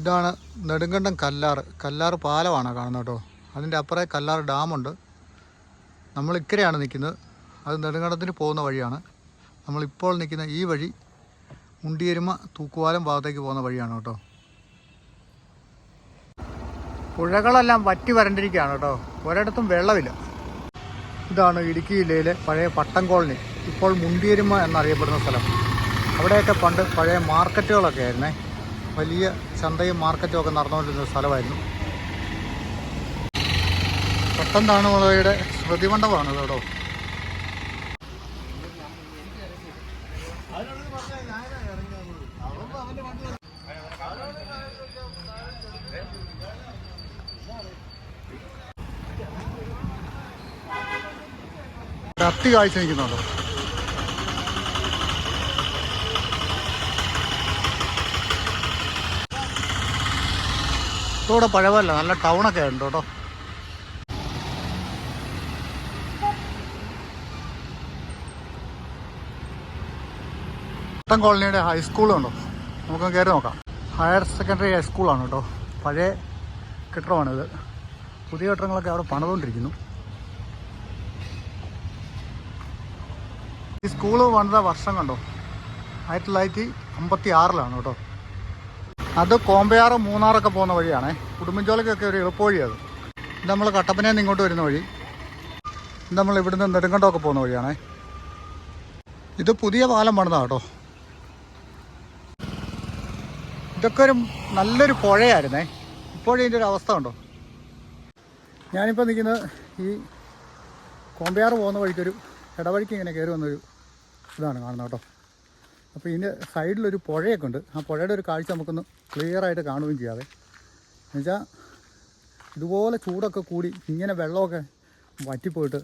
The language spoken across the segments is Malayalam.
ഇതാണ് നെടുങ്കണ്ടം കല്ലാറ് കല്ലാറ് പാലമാണ് കാണുന്നത് കേട്ടോ. അതിന്റെ അപ്പുറേ കല്ലാറ് ഡാമുണ്ട്. നമ്മൾ ഇക്കരെയാണ് നിൽക്കുന്നത്. അത് നെടുങ്കണ്ടത്തിന് പോകുന്ന വഴിയാണ്. നമ്മളിപ്പോൾ നിൽക്കുന്ന ഈ വഴി മുണ്ടിയരുമ തൂക്കുവാലം ഭാഗത്തേക്ക് പോകുന്ന വഴിയാണ് കേട്ടോ. പുഴകളെല്ലാം വറ്റി വരണ്ടിരിക്കുകയാണ് കേട്ടോ. ഒരിടത്തും വെള്ളമില്ല. ഇതാണ് ഇടുക്കി ജില്ലയിലെ പഴയ പട്ടം കോളനി. ഇപ്പോൾ മുണ്ടിയരുമ എന്നറിയപ്പെടുന്ന സ്ഥലം. അവിടെയൊക്കെ പണ്ട് പഴയ മാർക്കറ്റുകളൊക്കെ ആയിരുന്നേ. വലിയ ചന്തയും മാർക്കറ്റും ഒക്കെ നടന്നുകൊണ്ടിരുന്ന സ്ഥലമായിരുന്നു. പട്ടം മുളയുടെ ശ്രുതിമണ്ഡപമാണ് കേട്ടോ. കത്തി കാഴ്ച നിൽക്കുന്നുണ്ടോ? ഇവിടെ പഴവല്ല നല്ല ടൗണൊക്കെ ഉണ്ട് കേട്ടോ. പട്ടം കോളനിയുടെ ഹൈസ്കൂളുണ്ടോ നമുക്ക് കയറി നോക്കാം. ഹയർ സെക്കൻഡറി ഹൈസ്കൂളാണ് കേട്ടോ. പഴയ കെട്ടിടമാണിത് പുതിയ കെട്ടിടങ്ങളൊക്കെ അവിടെ പണിതുകൊണ്ടിരിക്കുന്നു. ഈ സ്കൂൾ വന്നത് വർഷം കണ്ടോ? ആയിരത്തി തൊള്ളായിരത്തി അമ്പത്തി ആറിലാണ് കേട്ടോ. അത് കോമ്പയാറ് മൂന്നാറൊക്കെ പോകുന്ന വഴിയാണേ. കുടുംബജോലിക്കൊക്കെ ഒരു എളുപ്പവഴി ഇത് നമ്മൾ കട്ടപ്പനയിൽ ഇങ്ങോട്ട് വരുന്ന വഴി. നമ്മൾ ഇവിടുന്ന് നെടുങ്കണ്ടമൊക്കെ പോകുന്ന വഴിയാണേ. ഇത് പുതിയ പാലം പണിതാണ് കേട്ടോ. ഇതൊക്കെ ഒരു നല്ലൊരു പുഴയായിരുന്നേ. ഇപ്പോഴും ഇതിന്റെ ഒരു അവസ്ഥ ഉണ്ടോ ഞാനിപ്പോൾ നിൽക്കുന്നത് ഈ കോമ്പയാറ് പോകുന്ന വഴിക്കൊരു ഇടവഴിക്ക് ഇങ്ങനെ കയറി വന്നൊരു ഇതാണ് കാണുന്നത് കേട്ടോ. അപ്പോൾ ഇതിന്റെ സൈഡിലൊരു പുഴയൊക്കെ ഉണ്ട് ആ പുഴയുടെ ഒരു കാഴ്ച നമുക്കൊന്ന് ക്ലിയർ ആയിട്ട് കാണുകയും ചെയ്യാതെ എന്നുവെച്ചാൽ ഇതുപോലെ ചൂടൊക്കെ കൂടി ഇങ്ങനെ വെള്ളമൊക്കെ വറ്റിപ്പോയിട്ട്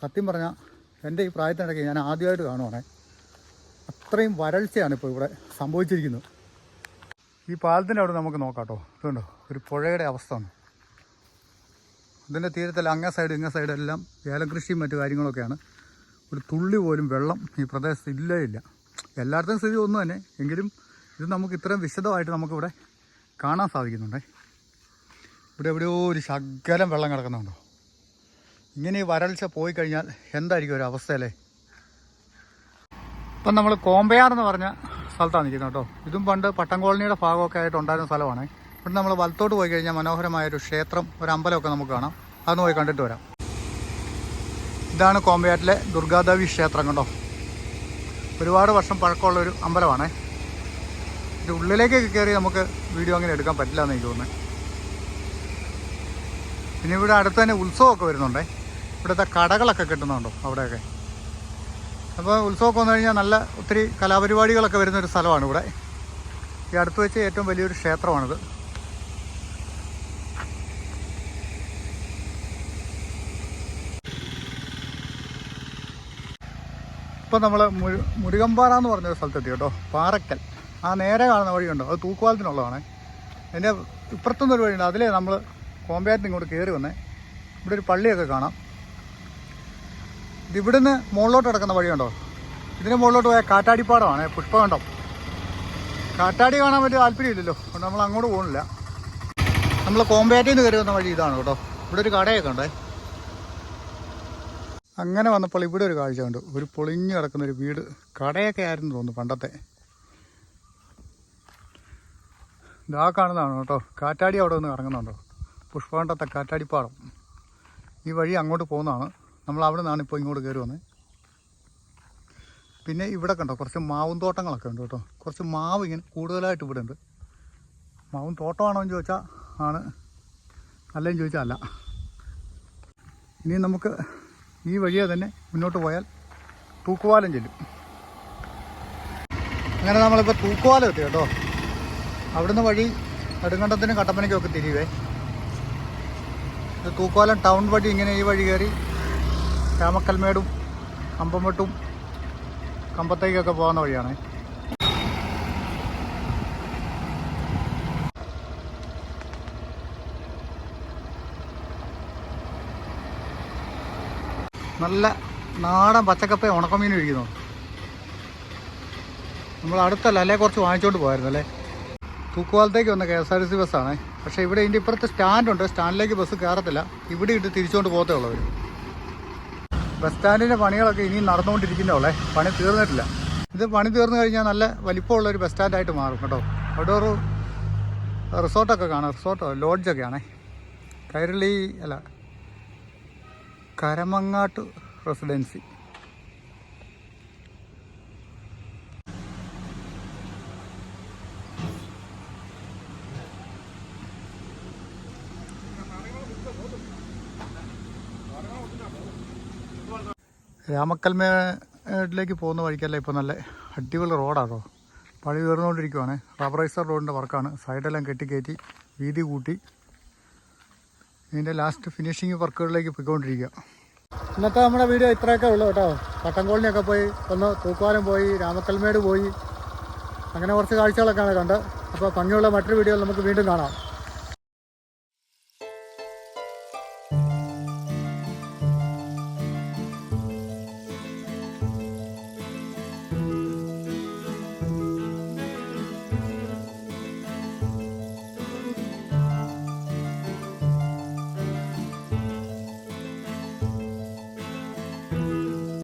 സത്യം പറഞ്ഞാൽ എന്റെ ഈ പ്രായത്തിനിടയ്ക്ക് ഞാൻ ആദ്യമായിട്ട് കാണുവാണേ. അത്രയും വരൾച്ചയാണ് ഇപ്പോൾ ഇവിടെ സംഭവിച്ചിരിക്കുന്നത്. ഈ പാലത്തിന്റെ അവിടെ നമുക്ക് നോക്കാം കേട്ടോ. ഇതുണ്ടോ? ഒരു പുഴയുടെ അവസ്ഥ ആണ്. ഇതിന്റെ അങ്ങ സൈഡ് ഇങ്ങ സൈഡ് എല്ലാം ഏലം കൃഷിയും മറ്റു കാര്യങ്ങളൊക്കെയാണ്. ഒരു തുള്ളി പോലും വെള്ളം ഈ പ്രദേശത്ത് ഇല്ലേ ഇല്ല. എല്ലായിടത്തും സ്ഥിതി ഒന്നു തന്നെ. എങ്കിലും ഇത് നമുക്ക് ഇത്രയും വിശദമായിട്ട് നമുക്കിവിടെ കാണാൻ സാധിക്കുന്നുണ്ടേ. ഇവിടെ എവിടെയോ ഒരു ശകലം വെള്ളം കിടക്കുന്നുണ്ടോ. ഇങ്ങനെ ഈ വരൾച്ച പോയി കഴിഞ്ഞാൽ എന്തായിരിക്കും ഒരു അവസ്ഥയല്ലേ? ഇപ്പം നമ്മൾ കോമ്പയാർ എന്ന് പറഞ്ഞ സ്ഥലത്താണ് നിൽക്കുന്നത് കേട്ടോ. ഇതും പണ്ട് പട്ടം കോളനിയുടെ ഭാഗമൊക്കെ ആയിട്ട് ഉണ്ടായിരുന്ന സ്ഥലമാണ്. ഇവിടെ നമ്മൾ വലത്തോട്ട് പോയി കഴിഞ്ഞാൽ മനോഹരമായ ഒരു ക്ഷേത്രം ഒരു അമ്പലമൊക്കെ നമുക്ക് കാണാം. അതൊന്ന് പോയി കണ്ടിട്ട് വരാം. ഇതാണ് കോമ്പയാറ്റിലെ ദുർഗാദേവി ക്ഷേത്രം കണ്ടോ. ഒരുപാട് വർഷം പഴക്കമുള്ള ഒരു അമ്പലമാണ്. ഇത് ഉള്ളിലേക്കൊക്കെ കയറി നമുക്ക് വീഡിയോ അങ്ങനെ എടുക്കാൻ പറ്റില്ല എന്ന് എനിക്ക് തോന്നുന്നത് പിന്നെ ഇവിടെ അടുത്ത് തന്നെ ഉത്സവമൊക്കെ വരുന്നുണ്ടേ. ഇവിടുത്തെ കടകളൊക്കെ കിട്ടുന്നുണ്ടോ അവിടെയൊക്കെ? അപ്പോൾ ഉത്സവമൊക്കെ വന്നു കഴിഞ്ഞാൽ നല്ല ഒത്തിരി കലാപരിപാടികളൊക്കെ വരുന്നൊരു സ്ഥലമാണ് ഇവിടെ. ഈ അടുത്ത് വെച്ച് ഏറ്റവും വലിയൊരു ക്ഷേത്രമാണിത്. ഇപ്പം നമ്മൾ മുരുകമ്പാറ എന്ന് പറഞ്ഞൊരു സ്ഥലത്തെത്തി കേട്ടോ പാറക്കൽ. ആ നേരെ കാണുന്ന വഴിയുണ്ടോ അത് തൂക്കുവാലത്തിനുള്ളതാണ് അതിന്റെ ഇപ്പുറത്തുനിന്ന് ഒരു വഴിയുണ്ട് അതിലേ നമ്മൾ കോമ്പയാറ്റിന് ഇങ്ങോട്ട് കയറി വന്നേ. ഇവിടെ ഒരു പള്ളിയൊക്കെ കാണാം. ഇതിവിടുന്ന് മുകളിലോട്ട് കിടക്കുന്ന വഴിയുണ്ടോ? ഇതിന് മുകളിലോട്ട് പോയാൽ കാറ്റാടിപ്പാടമാണ് പുഷ്പകണ്ഠം കാറ്റാടി കാണാൻ വലിയ താല്പര്യമില്ലല്ലോ അതുകൊണ്ട് നമ്മൾ അങ്ങോട്ട് പോകുന്നില്ല. നമ്മൾ കോമ്പയാറ്റിൽ കയറി വന്ന വഴി ഇതാണ് കേട്ടോ. ഇവിടെ ഒരു കടയൊക്കെ ഉണ്ടേ. അങ്ങനെ വന്നപ്പോൾ ഇവിടെ ഒരു കാഴ്ച കണ്ടു. ഒരു പൊളിഞ്ഞു കിടക്കുന്ന ഒരു വീട്. കടയൊക്കെ ആയിരുന്നു തോന്നുന്നു പണ്ടത്തെ. ഇതാ കാണുന്നതാണ് കേട്ടോ. കാറ്റാടി അവിടെ നിന്ന് ഇറങ്ങുന്നുണ്ടോ പുഷ്പാണ്ടത്തെ കാറ്റാടിപ്പാടം ഈ വഴി അങ്ങോട്ട് പോകുന്നതാണ്. നമ്മൾ അവിടെ നിന്നാണ് ഇപ്പോൾ ഇങ്ങോട്ട് കയറി വന്നത് പിന്നെ ഇവിടെ കണ്ടോ കുറച്ച് മാവും തോട്ടങ്ങളൊക്കെ ഉണ്ട് കേട്ടോ. കുറച്ച് മാവ് ഇങ്ങനെ കൂടുതലായിട്ട് ഇവിടെ ഉണ്ട്. മാവും തോട്ടമാണോ എന്ന് ചോദിച്ചാൽ ആണ്. അല്ലെന്ന് ചോദിച്ചാൽ അല്ല. ഇനി നമുക്ക് ഈ വഴിയെ തന്നെ മുന്നോട്ട് പോയാൽ തൂക്കുവാലം ചെല്ലും. അങ്ങനെ നമ്മളിപ്പോൾ തൂക്കുവാലം എത്തി കേട്ടോ. അവിടുന്ന് വഴി നെടുങ്കണ്ടത്തിനും കട്ടപ്പനയ്ക്കും ഒക്കെ ഇത് തൂക്കുവാലം ടൗൺ വഴി ഇങ്ങനെ ഈ വഴി കയറി രാമക്കൽമേടും കമ്പംവെട്ടും കമ്പത്തേക്കൊക്കെ പോകുന്ന വഴിയാണ്. നല്ല നാടൻ പച്ചക്കപ്പ ഉണക്കമീൻ ഇരിക്കുന്നു. നമ്മൾ അടുത്തല്ല അല്ലേ കുറച്ച് വാങ്ങിച്ചോണ്ട് പോകായിരുന്നു അല്ലേ? തൂക്കുവാലത്തേക്ക് വന്ന K S R T C ബസ്സാണ് പക്ഷേ ഇവിടെ ഇതിന്റെ ഇപ്പുറത്ത് സ്റ്റാൻഡുണ്ട് സ്റ്റാൻഡിലേക്ക് ബസ് കയറത്തില്ല. ഇവിടെ ഇട്ട് തിരിച്ചുകൊണ്ട് പോകത്തേ ഉള്ളവർ ബസ് സ്റ്റാൻഡിന്റെ പണികളൊക്കെ ഇനിയും നടന്നുകൊണ്ടിരിക്കുന്നേ പണി തീർന്നിട്ടില്ല. ഇത് പണി തീർന്നു കഴിഞ്ഞാൽ നല്ല വലിപ്പമുള്ള ഒരു ബസ് സ്റ്റാൻഡായിട്ട് മാറും കേട്ടോ. അവിടെ ഒരു റിസോർട്ടൊക്കെ കാണാം. റിസോർട്ടോ ലോഡ്ജൊക്കെയാണേ കൈരളി അല്ല കരമങ്ങാട്ട് റെസിഡൻസി. രാമക്കൽമേട്ടിലേക്ക് പോകുന്ന വഴിക്കല്ല ഇപ്പോൾ നല്ല അടിപൊളി റോഡാണോ പണി ഉയർന്നുകൊണ്ടിരിക്കുവാണ് റബറൈസർ റോഡിന്റെ വർക്കാണ്. സൈഡെല്ലാം കെട്ടിക്കയറ്റി വീതി കൂട്ടി. ഇതിന്റെ ലാസ്റ്റ് ഫിനിഷിങ് വർക്കുകളിലേക്ക് പോയിക്കൊണ്ടിരിക്കുക. ഇന്നത്തെ നമ്മുടെ വീഡിയോ ഇത്രയൊക്കെ ഉള്ളൂ കേട്ടോ. പട്ടംകോളിനെയൊക്കെ പോയി ഒന്ന് തൂക്കുവാലം പോയി രാമക്കൽമേട് പോയി. അങ്ങനെ കുറച്ച് കാഴ്ചകളൊക്കെയാണ് കണ്ടത് അപ്പോൾ ഭംഗിയുള്ള മറ്റൊരു വീഡിയോ നമുക്ക് വീണ്ടും കാണാം.